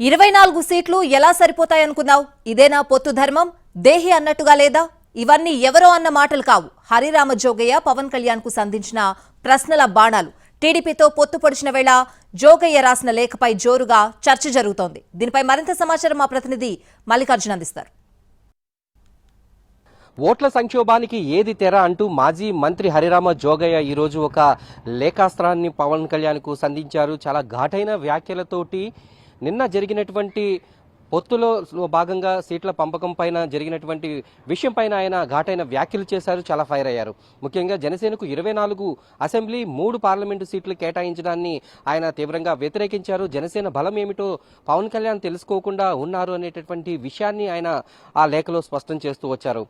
ఇరవై నాలుగు సీట్లు ఎలా సరిపోతాయనుకున్నావు? ఇదేనా పొత్తు ధర్మం? దేహి అన్నట్టుగా లేదా? ఇవన్నీ ఎవరో అన్న మాటలు కావు. హరిరామ జోగయ్య పవన్ కళ్యాణ్కు సంధించిన ప్రశ్నల బాణాలు. టీడీపీతో పొత్తు పొడిచిన వేళ జోగయ్య రాసిన లేఖపై జోరుగా చర్చ జరుగుతోంది. దీనిపై మరింత సమాచారం మా ప్రతినిధి మల్లికార్జున అందిస్తారు. ఓట్ల సంక్షోభానికి ఏది తెర అంటూ మాజీ మంత్రి హరిరామ జోగయ్య ఈరోజు ఒక లేఖాస్త్రాన్ని పవన్ కళ్యాణ్కు సంధించారు. చాలా ఘాటైన వ్యాఖ్యలతోటి నిన్న జరిగినటువంటి పొత్తులో భాగంగా సీట్ల పంపకం పైన జరిగినటువంటి విషయం పైన ఆయన ఘాటైన వ్యాఖ్యలు చేశారు చాలా ఫైర్ అయ్యారు. ముఖ్యంగా జనసేనకు ఇరవై నాలుగు అసెంబ్లీ మూడు పార్లమెంటు సీట్లు కేటాయించడాన్ని ఆయన తీవ్రంగా వ్యతిరేకించారు. జనసేన బలం ఏమిటో పవన్ కళ్యాణ్ తెలుసుకోకుండా ఉన్నారు అనేటటువంటి విషయాన్ని ఆయన ఆ లేఖలో స్పష్టం చేస్తూ వచ్చారు.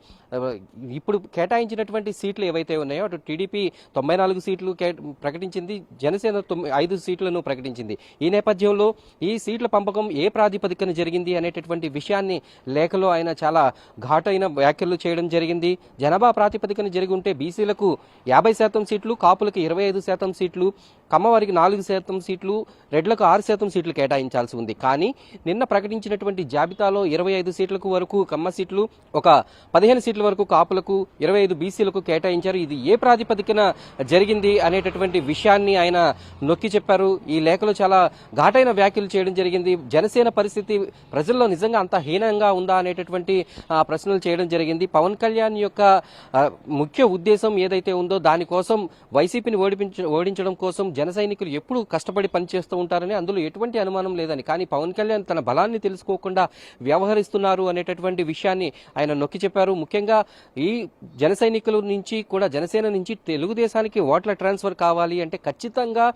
ఇప్పుడు కేటాయించినటువంటి సీట్లు ఏవైతే ఉన్నాయో అటు టీడీపీ తొంభై నాలుగు సీట్లు కే- ప్రకటించింది జనసేన ఐదు సీట్లను ప్రకటించింది. ఈ నేపథ్యంలో ఈ సీట్ల పంపకం ఏ ప్రాతిపదికన జరిగింది? అనేటటువంటి విషయాన్ని లేఖలో ఆయన చాలా ఘాటైన వ్యాఖ్యలు చేయడం జరిగింది. జనాభా ప్రాతిపదికన జరిగి ఉంటే బీసీలకు యాభై శాతం సీట్లు కాపులకు ఇరవై ఐదు శాతం సీట్లు కమ్మవారికి నాలుగు శాతం సీట్లు రెడ్లకు ఆరు శాతం సీట్లు కేటాయించాల్సి ఉంది. కానీ నిన్న ప్రకటించినటువంటి జాబితాలో ఇరవై ఐదు సీట్లకు వరకు కమ్మ సీట్లు ఒక పదిహేను సీట్ల వరకు కాపులకు ఇరవై ఐదు బీసీలకు కేటాయించారు. ఇది ఏ ప్రాతిపదికన జరిగింది అనేటటువంటి విషయాన్ని ఆయన నొక్కి చెప్పారు. ఈ లేఖలో చాలా ఘాటైన వ్యాఖ్యలు చేయడం జరిగింది. జనసేన పరిస్థితి ప్రజల్లో నిజంగా అంత హీనంగా ఉందా అనేటటువంటి ప్రశ్నలు చేయడం జరిగింది. పవన్ కళ్యాణ్ యొక్క ముఖ్య ఉద్దేశం ఏదైతే ఉందో దానికోసం వైసీపీని ఓడిపించ ఓడించడం కోసం జన సైనికులు ఎప్పుడు కష్టపడి పనిచేస్తూ ఉంటారని అందులో ఎటువంటి అనుమానం లేదని కానీ పవన్ కళ్యాణ్ తన బలాన్ని తెలుసుకోకుండా వ్యవహరిస్తున్నారు అనేటటువంటి విషయాన్ని ఆయన నొక్కి చెప్పారు. ముఖ్యంగా ఈ జన సైనికుల నుంచి కూడా జనసేన నుంచి తెలుగుదేశానికి ఓట్ల ట్రాన్స్ఫర్ కావాలి అంటే ఖచ్చితంగా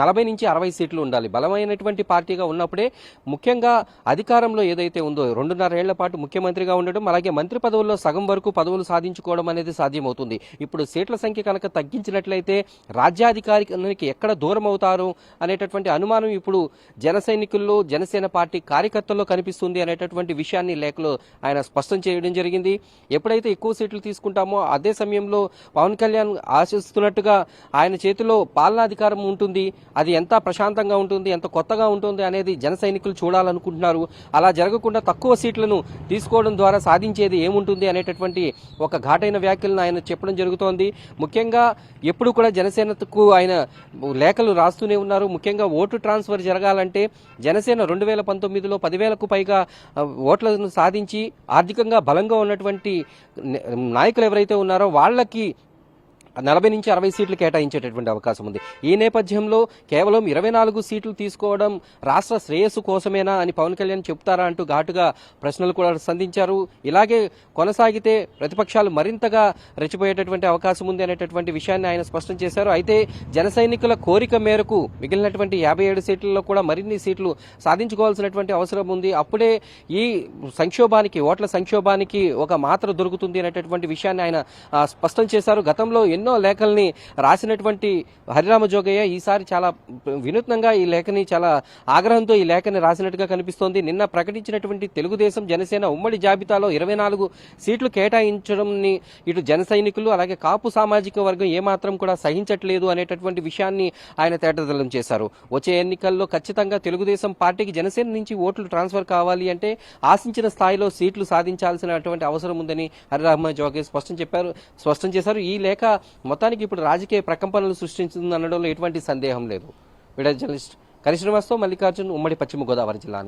నలభై నుంచి అరవై సీట్లు ఉండాలి. బలమైనటువంటి పార్టీగా ఉన్నప్పుడే ముఖ్యంగా అధికారంలో ఏదైతే ఉందో రెండున్నరేళ్ళ పాటు ముఖ్యమంత్రిగా ఉండడం అలాగే మంత్రి పదవుల్లో సగం వరకు పదవులు సాధించుకోవడం అనేది సాధ్యమవుతుంది. ఇప్పుడు సీట్ల సంఖ్య కనుక తగ్గించినట్లయితే రాజ్యాధికారికి ఎక్కడ దూరం అవుతారు అనేటటువంటి అనుమానం ఇప్పుడు జన సైనికుల్లో జనసేన పార్టీ కార్యకర్తల్లో కనిపిస్తుంది అనేటటువంటి విషయాన్ని లేఖలో ఆయన స్పష్టం చేయడం జరిగింది. ఎప్పుడైతే ఎక్కువ సీట్లు తీసుకుంటామో అదే సమయంలో పవన్ కళ్యాణ్ ఆశిస్తున్నట్టుగా ఆయన చేతిలో పాలనాధికారం ఉంటుంది. అది ఎంత ప్రశాంతంగా ఉంటుంది ఎంత కొత్తగా ఉంటుంది అనేది జన సైనికులు చూడాలనుకుంటున్నారు. అలా జరగకుండా తక్కువ సీట్లను తీసుకోవడం ద్వారా సాధించేది ఏముంటుంది అనేటటువంటి ఒక ఘాటైన వ్యాఖ్యలను ఆయన చెప్పడం జరుగుతోంది. ముఖ్యంగా ఎప్పుడు కూడా జనసేనకు ఆయన లేఖలు రాస్తూనే ఉన్నారు. ముఖ్యంగా ఓటు ట్రాన్స్ఫర్ జరగాలంటే జనసేన రెండు వేల పంతొమ్మిదిలో పదివేలకు పైగా ఓట్లను సాధించి ఆర్థికంగా బలంగా ఉన్నటువంటి నాయకులు ఎవరైతే ఉన్నారో వాళ్ళకి నలభై నుంచి అరవై సీట్లు కేటాయించేటటువంటి అవకాశం ఉంది. ఈ నేపథ్యంలో కేవలం ఇరవై నాలుగు సీట్లు తీసుకోవడం రాష్ట్ర శ్రేయస్సు కోసమేనా అని పవన్ కళ్యాణ్ చెప్తారా అంటూ ఘాటుగా ప్రశ్నలు కూడా సంధించారు. ఇలాగే కొనసాగితే ప్రతిపక్షాలు మరింతగా రెచ్చిపోయేటటువంటి అవకాశం ఉంది అనేటటువంటి విషయాన్ని ఆయన స్పష్టం చేశారు. అయితే జన సైనికుల కోరిక మేరకు మిగిలినటువంటి యాభై ఏడు సీట్లలో కూడా మరిన్ని సీట్లు సాధించుకోవాల్సినటువంటి అవసరం ఉంది. అప్పుడే ఈ సంక్షోభానికి ఓట్ల సంక్షోభానికి ఒక మాత్ర దొరుకుతుంది అనేటటువంటి విషయాన్ని ఆయన స్పష్టం చేశారు. గతంలో ఎన్ని ఎన్నో లేఖల్ని రాసినటువంటి హరిరామ జోగయ్య ఈసారి చాలా వినూత్నంగా ఈ లేఖని చాలా ఆగ్రహంతో ఈ లేఖని రాసినట్టుగా కనిపిస్తోంది. నిన్న ప్రకటించినటువంటి తెలుగుదేశం జనసేన ఉమ్మడి జాబితాలో ఇరవై నాలుగు సీట్లు కేటాయించడంని ఇటు జన సైనికులు అలాగే కాపు సామాజిక వర్గం ఏమాత్రం కూడా సహించట్లేదు అనేటటువంటి విషయాన్ని ఆయన తేటతెల్లం చేశారు. వచ్చే ఎన్నికల్లో ఖచ్చితంగా తెలుగుదేశం పార్టీకి జనసేన నుంచి ఓట్లు ట్రాన్స్ఫర్ కావాలి అంటే ఆశించిన స్థాయిలో సీట్లు సాధించాల్సినటువంటి అవసరం ఉందని హరిరామ జోగే స్పష్టం చెప్పారు. స్పష్టం చేశారు. ఈ లేఖ మొత్తానికి ఇప్పుడు రాజకీయ ప్రకంపనలు సృష్టించింది అనడంలో ఎటువంటి సందేహం లేదు. వీడియో జర్నలిస్ట్ కరిశ్రమస్తో మల్లికార్జున్ ఉమ్మడి పశ్చిమ గోదావరి జిల్లా